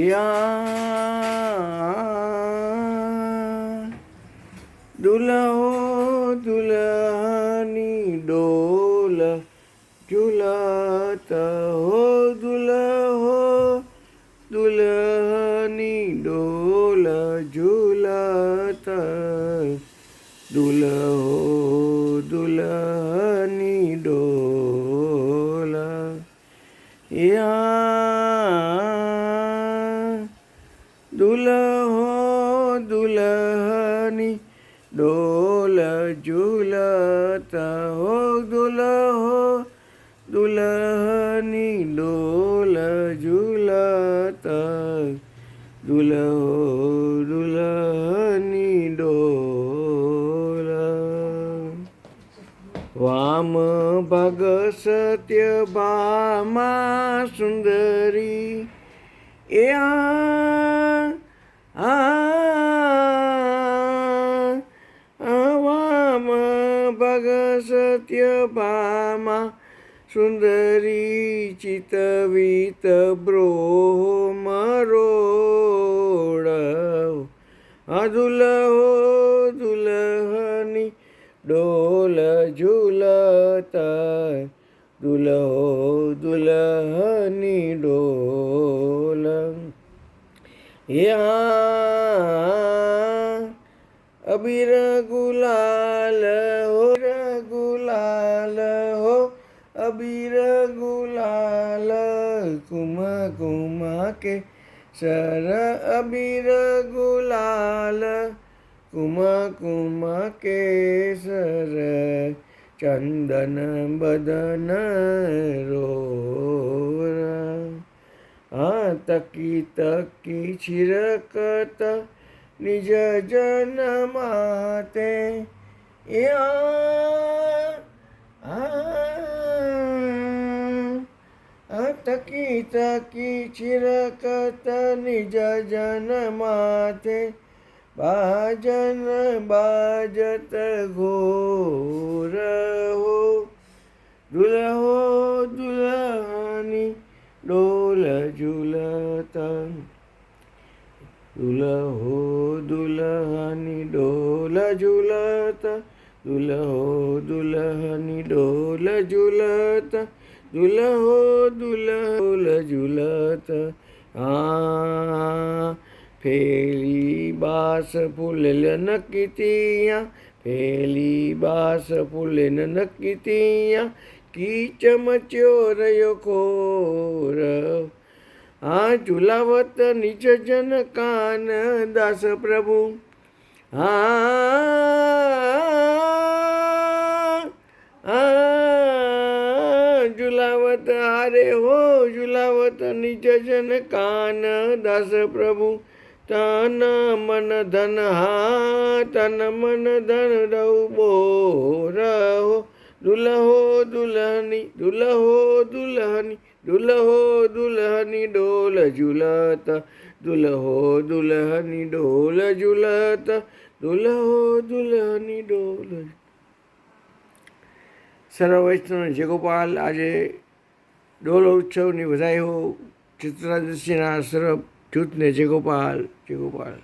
યા દુલ્હો દુલ્હની ડોલ ઝુલત હો દુલ્હો દુલ્હની ડોલ ઝુલત દુલ્હો દુલ્હની ડોલ યા દુલ્હો દુલ્હની ડોલ ઝુલત હો દુલ્હો, દુલ્હની ડોલ ઝુલત દુલ્હો દુલ્હની ડોલ. વામ ભગ સત્ય ભામા સુંદરી ए आवाम बग सत्य पामा सुंदरी चितवित ब्रोम रोड दुलहो दुलहनी डोल झुलता दुल्हो दुल्हनी डोल यहाँ अभी रघुलाल हो रघुलाल हो अभी रघुलाल कुमा कुमा के शर अभी रघुलाल कुमा कुमा के शर चंदन बदन रो तकी तकी छिरकत निज जन माते। या तकी तकी छिरकत निज जन माते। बाजन बाजत घो ઝૂલત દુલ્હો દુલ્હની ડોલ ઝૂલત દુલ્હો દુલ્હની ડોલ ઝૂલત દુલ્હો દુલ્હોલ ઝૂલત આ ફેલી બાસ ફૂલેલ નકીતિયા ફેલી બાસ ફૂલેન નકીતિયા કીચમ ચોરયો ખોર हा झुलावत निचजन कान दास प्रभू. हा झुलावत अरे हो झुलावत निचजन कान दास प्रभू. तन मन धन हा तन मन धन रहो. મન ધન રવ બોર હો દુલ્હો દુલ્હની દુલ્હો દુલ્હની દુલ્હો દુલ્હની ડોલ ઝૂલત દુલ્હો દુલ્હની ડોલ ઝૂલત દુલ્હો દુલ્હની ડોલ સર્વ વૈષ્ણવ જયગોપાલ આજે ડોલ ઉત્સવની વધાઈ હો ચિત્રાદર્શીના સર્વ જૂથને જયગોપાલ જયગોપાલ